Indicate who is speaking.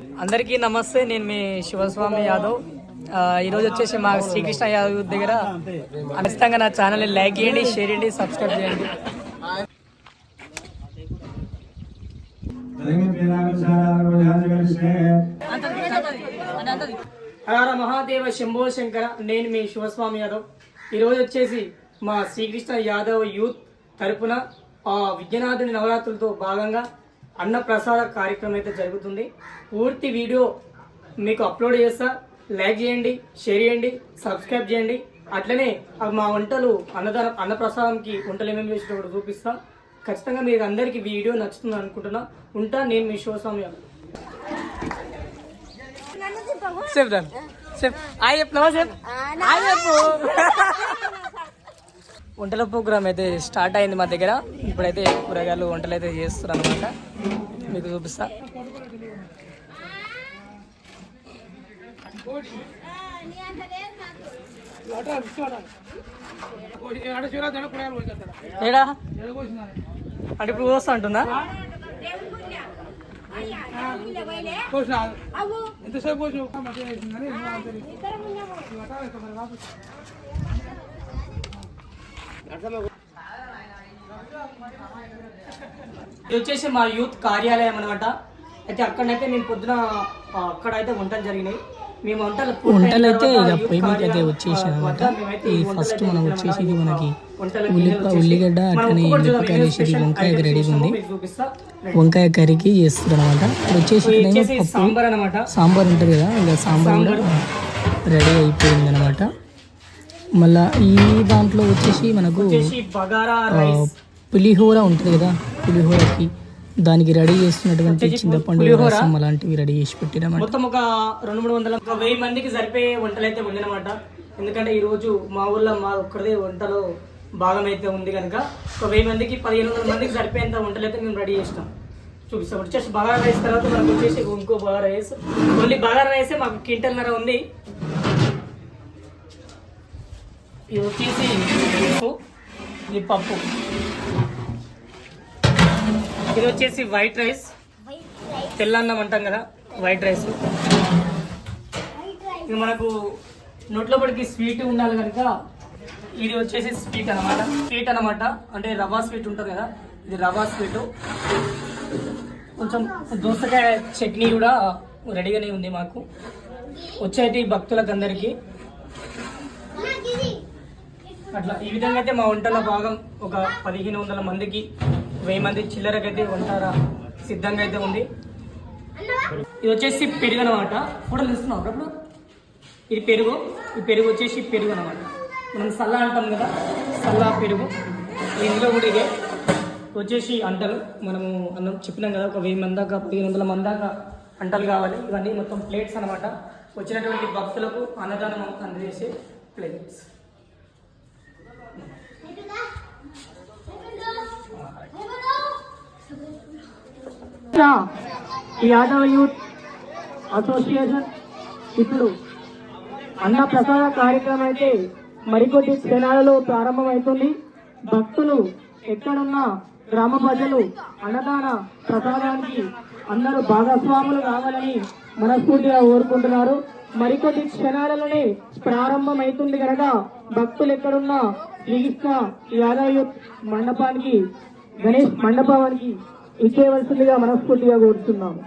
Speaker 1: అందరికీ నమస్తే నేను మీ శివస్వామి యాదవ్. ఈరోజు వచ్చేసి మా శ్రీకృష్ణ యాదవ్ దగ్గర ఖచ్చితంగా నా ఛానల్ లైక్ చేయండి షేర్ చేయండి సబ్స్క్రైబ్ చేయండి. హర మహాదేవ శంభో శంకర నేను మీ శివస్వామి యాదవ్. ఈరోజు వచ్చేసి మా శ్రీకృష్ణ యాదవ్ యూత్ తరపున ఆ విద్యనాథుని నవరాత్రులతో భాగంగా అన్న ప్రసాద కార్యక్రమం అయితే జరుగుతుంది. పూర్తి వీడియో మీకు అప్లోడ్ చేస్తా. లైక్ చేయండి షేర్ చేయండి సబ్స్క్రైబ్ చేయండి. అట్లనే మా వంటలు అన్నదాన అన్నప్రసాదంకి వంటలు ఏమేమి చేసినా కూడా చూపిస్తా. ఖచ్చితంగా మీకు అందరికీ వీడియో నచ్చుతుంది అనుకుంటున్నా. ఉంటా నేను మీ శివస్వామి. సేఫ్ దాన్ సేఫ్ హాయ్ చెప్పినావా సేఫ్ హాయ్ చెప్పు వంటల ప్రోగ్రామ్ అయితే స్టార్ట్ అయింది మా దగ్గర. ఇప్పుడైతే కూరగాయలు వంటలు అయితే చేస్తున్నారు అనమాట మీకు చూపిస్తా. ఏడా? అంటే ఇప్పుడు వస్తా అంటుందా?
Speaker 2: ఎంతసేపు
Speaker 1: ఇది వచ్చేసి మా యూత్ కార్యాలయం అనమాట అయితే అక్కడైతే మేము పొద్దున అక్కడైతే వంటలు జరిగినాయి. మేము వంటలు
Speaker 3: వంటలు అయితే ఇక పొయ్యి అయితే వచ్చేసి అనమాట ఈ ఫస్ట్ మనం వచ్చేసి మనకి ఉల్లిప ఉల్లిగడ్డ అట్లనే మిరపకాయలు వేసేది వంకాయ రెడీగా ఉంది. వంకాయ కర్రీకి చేస్తుంది అనమాట వచ్చేసి పప్పు.
Speaker 1: సాంబార్ అనమాట
Speaker 3: సాంబార్ ఉంటుంది కదా ఇక సాంబార్ రెడీ అయిపోయింది అనమాట మళ్ళా ఈ దాంట్లో వచ్చేసి మనకు పులిహోర ఉంటుంది కదా పులిహోరకి దానికి రెడీ చేస్తున్నటువంటి చింతపండు. రసం అలాంటివి రెడీ చేసి పెట్టినమాట.
Speaker 1: మొత్తం ఒక రెండు మూడు వందల వెయ్యి మందికి సరిపోయే వంటలు అయితే వండినమాట. ఎందుకంటే ఈ రోజు మా ఊర్లో మా ఒక్కరిదే వంటలో భాగం అయితే ఉంది కనుక ఒక వెయ్యి మందికి పదిహేను వందల మందికి సరిపోయేంత వంటలు అయితే మేము రెడీ చేసినాం. చూపిస్తాం. వచ్చేసి బగారా రైస్ తర్వాత మనకు వచ్చేసి ఇంకో బగారా రైస్. ఓన్లీ బగారా రైసే మాకు క్వింటల్నర ఉంది. ఇది వచ్చేసి పప్పు ఇది పప్పు. ఇది వచ్చేసి వైట్ రైస్. తెల్లన్నం అంటాం కదా వైట్ రైస్. ఇది మనకు నోట్లో పడికి స్వీట్ ఉండాలి కనుక ఇది వచ్చేసి స్వీట్ అన్నమాట. స్వీట్ అన్నమాట అంటే రవ్వ స్వీట్ ఉంటుంది కదా ఇది రవ్వ స్వీట్. కొంచెం దోసకాయ చట్నీ కూడా రెడీగానే ఉంది మాకు. వచ్చేటి భక్తులకు అందరికీ అట్లా ఈ విధంగా అయితే మా వంటల భాగం ఒక పదిహేను వందల మందికి వెయ్యి మంది చిల్లరకైతే వంట సిద్ధంగా అయితే ఉంది. ఇది వచ్చేసి పెరుగు అనమాట ఫోటోలు ఇస్తున్నావు అప్పుడు? ఇది పెరుగు. ఈ పెరుగు వచ్చేసి పెరుగు అనమాట మనం సల్లా అంటాం కదా సల్లా పెరుగు. ఇందులో కూడా ఇదే. వచ్చేసి అంటలు. మనము అన్నం చెప్పినాం కదా ఒక వెయ్యి మంది దాకా పదిహేను వందల మంది దాకా అంటలు కావాలి. ఇవన్నీ మొత్తం ప్లేట్స్ అనమాట వచ్చినటువంటి భక్తులకు అన్నదానం అందజేసే ప్లేట్స్ యాదవ యూత్ అసోసియేషన్. ఇప్పుడు అన్న ప్రసాద కార్యక్రమం అయితే మరికొద్ది క్షణాలలో ప్రారంభమవుతుంది భక్తులు ఎక్కడున్న గ్రామ ప్రజలు అన్నదాన ప్రసాదానికి అందరూ భాగస్వాములు కావాలని మనస్ఫూర్తిగా కోరుకుంటున్నారు. మరికొద్ది క్షణాలలోనే ప్రారంభమవుతుంది కనుక భక్తులు ఎక్కడున్నా శ్రీకృష్ణ యాదవ్ యూత్ మండపానికి గణేష్ మండపానికి ఇచ్చేయవలసిందిగా మనస్ఫూర్తిగా కోరుతున్నాము